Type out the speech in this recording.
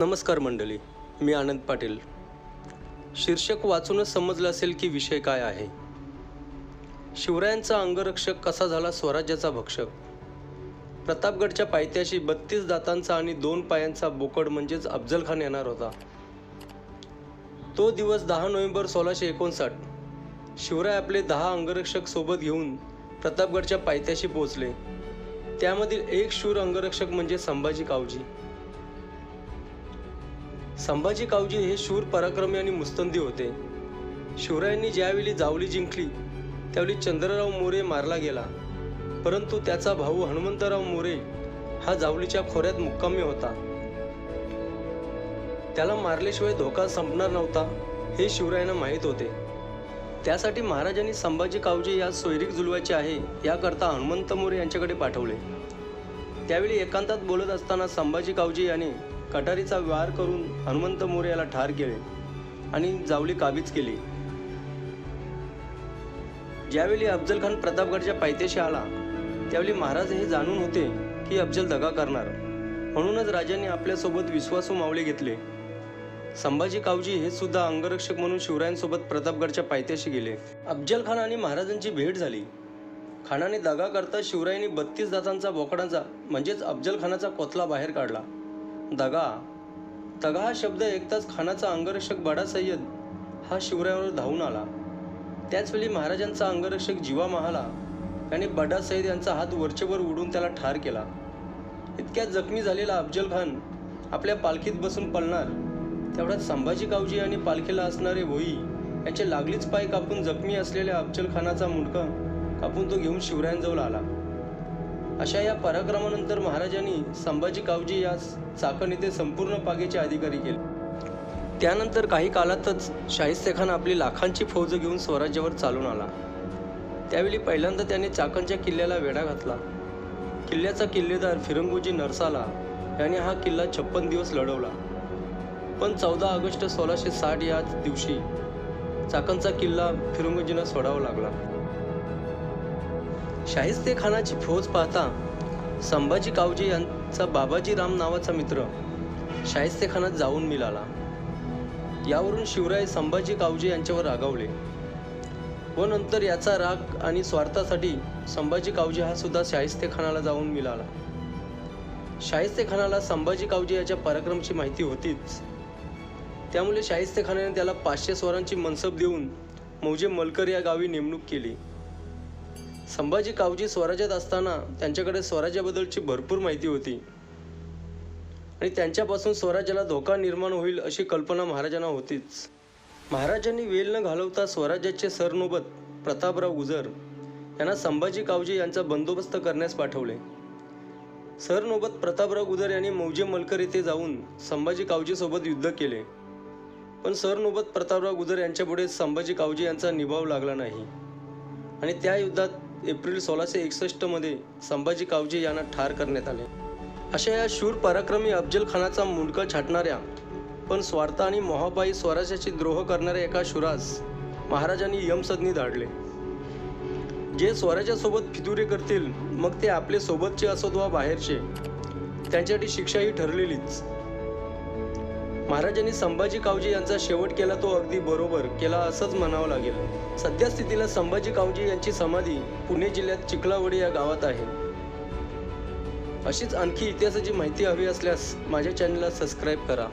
नमस्कार मंडळी मी आनंद पाटील. शीर्षक वाचूनच समजलं असेल की विषय काय आहे. शिवरायांचा अंगरक्षक कसा झाला स्वराज्याचा भक्षक? प्रतापगडच्या पायथ्याशी बत्तीस दातांचा आणि दोन पायांचा बोकड म्हणजेच अफजल खान येणार होता. तो दिवस दहा नोव्हेंबर सोळाशे एकोणसाठ. शिवराय आपले दहा अंगरक्षक सोबत घेऊन प्रतापगडच्या पायथ्याशी पोहोचले. त्यामधील एक शूर अंगरक्षक म्हणजे संभाजी कावजी. संभाजी कावजी हे शूर पराक्रमी आणि मुस्तंदी होते. शिवरायांनी ज्यावेळी जावली जिंकली त्यावेळी चंद्रराव मोरे मारला गेला. परंतु त्याचा भाऊ हनुमंतराव मोरे हा जावलीच्या खोऱ्यात मुक्कामी होता. त्याला मारल्याशिवाय धोका संपणार नव्हता हे शिवरायांना माहीत होते. त्यासाठी महाराजांनी संभाजी कावजी या सोयरीक जुलवायचे आहे याकरता हनुमंत मोरे यांच्याकडे पाठवले. त्यावेळी एकांतात बोलत असताना संभाजी कावजी याने कटारीचा वार करून हनुमंत मोरे याला ठार केले आणि जावली काबीज केली. ज्यावेळी अफजल खान प्रतापगडच्या पायथ्याशी आला त्यावेळी महाराज हे जाणून होते की अफजल दगा करणार. म्हणूनच राजांनी आपल्यासोबत विश्वासू मावळे घेतले. संभाजी कावजी हे सुद्धा अंगरक्षक म्हणून शिवरायांसोबत प्रतापगडच्या पायथ्याशी गेले. अफजल खान आणि महाराजांची भेट झाली. खानाने दगा करता शिवरायांनी बत्तीस दातांचा बोकडांचा म्हणजेच अफजल खानाचा कोथला बाहेर काढला. दगा. दगा हा शब्द ऐकताच खानाचा अंगरक्षक बडा सय्यद हा शिवरायावर धावून आला. त्याचवेळी महाराजांचा अंगरक्षक जीवा महाला याने बडा सय्यद यांचा हात वरचेवर उडून त्याला ठार केला. इतक्यात जखमी झालेला अफजल खान आपल्या पालखीत बसून पळणार तेवढ्यात संभाजी कावजी आणि पालखीला असणारे भोई याचे लागलीच पाय कापून जखमी असलेल्या अफजल खानाचा मुंडका कापून तो घेऊन शिवरायांजवळ आला. अशा या पराक्रमानंतर महाराजांनी संभाजी कावजी यास चाकण येथे संपूर्ण पागेचे अधिकारी केले. त्यानंतर काही काळातच शाहिस्तेखान आपली लाखांची फौज घेऊन स्वराज्यावर चालून आला. त्यावेळी पहिल्यांदा त्याने चाकणच्या किल्ल्याला वेढा घातला. किल्ल्याचा किल्लेदार फिरंगोजी नरसाला याने हा किल्ला छप्पन दिवस लढवला. पण चौदा ऑगस्ट सोळाशे साठ या दिवशी चाकणचा किल्ला फिरंगोजीनं सोडावा लागला. शाहिस्ते खानाची फौज पाहता संभाजी कावजी यांचा बाबाजी राम नावाचा मित्र शाहिस्ते खानात जाऊन मिळाला. यावरून शिवराय संभाजी कावजे यांच्यावर रागावले. व नंतर याचा राग आणि स्वार्थासाठी संभाजी कावजे हा सुद्धा शाहिस्ते खानाला जाऊन मिळाला. शाहिस्ते खानाला संभाजी कावजे याच्या पराक्रमची माहिती होतीच. त्यामुळे शाहिस्ते खानाने त्याला पाचशे स्वरांची मनसब देऊन मौजे मलकर या गावी नेमणूक केली. संभाजी कावजी स्वराज्यात असताना त्यांच्याकडे स्वराज्याबद्दलची भरपूर माहिती होती. आणि त्यांच्यापासून स्वराज्याला धोका निर्माण होईल अशी कल्पना महाराजांना होतीच. महाराजांनी वेल न घालवता स्वराज्याचे सरनोबत प्रतापराव गुजर यांना संभाजी कावजी यांचा बंदोबस्त करण्यास पाठवले. सरनोबत प्रतापराव गुजर यांनी मौजे मलकर येथे जाऊन संभाजी कावजीसोबत युद्ध केले. पण सरनोबत प्रतापराव गुजर यांच्यापुढे संभाजी कावजी यांचा निभाव लागला नाही. आणि त्या युद्धात एप्रिल सोळाशे एकसष्टमध्ये संभाजी कावजी यांना ठार करण्यात आले. अशा या शूर पराक्रमी अफजल खानाचा मुंडका छाटणाऱ्या पण स्वार्थ आणि मोहाबाई स्वराज्याची द्रोह करणाऱ्या एका शुरास महाराजांनी यमसदनी धाडले. जे स्वराज्यासोबत फितुरे करतील मग ते आपले सोबतचे असोत वा बाहेरचे त्यांच्यासाठी शिक्षाही ठरलेलीच. महाराजांनी संभाजी कावजी यांचा शेवट केला तो अगदी बरोबर केला असंच म्हणावं लागेल. सध्या स्थितीला संभाजी कावजी यांची समाधी पुणे जिल्ह्यात चिखलावडी या गावात आहे. अशीच आणखी इतिहासाची माहिती हवी असल्यास माझ्या चॅनलला सबस्क्राईब करा.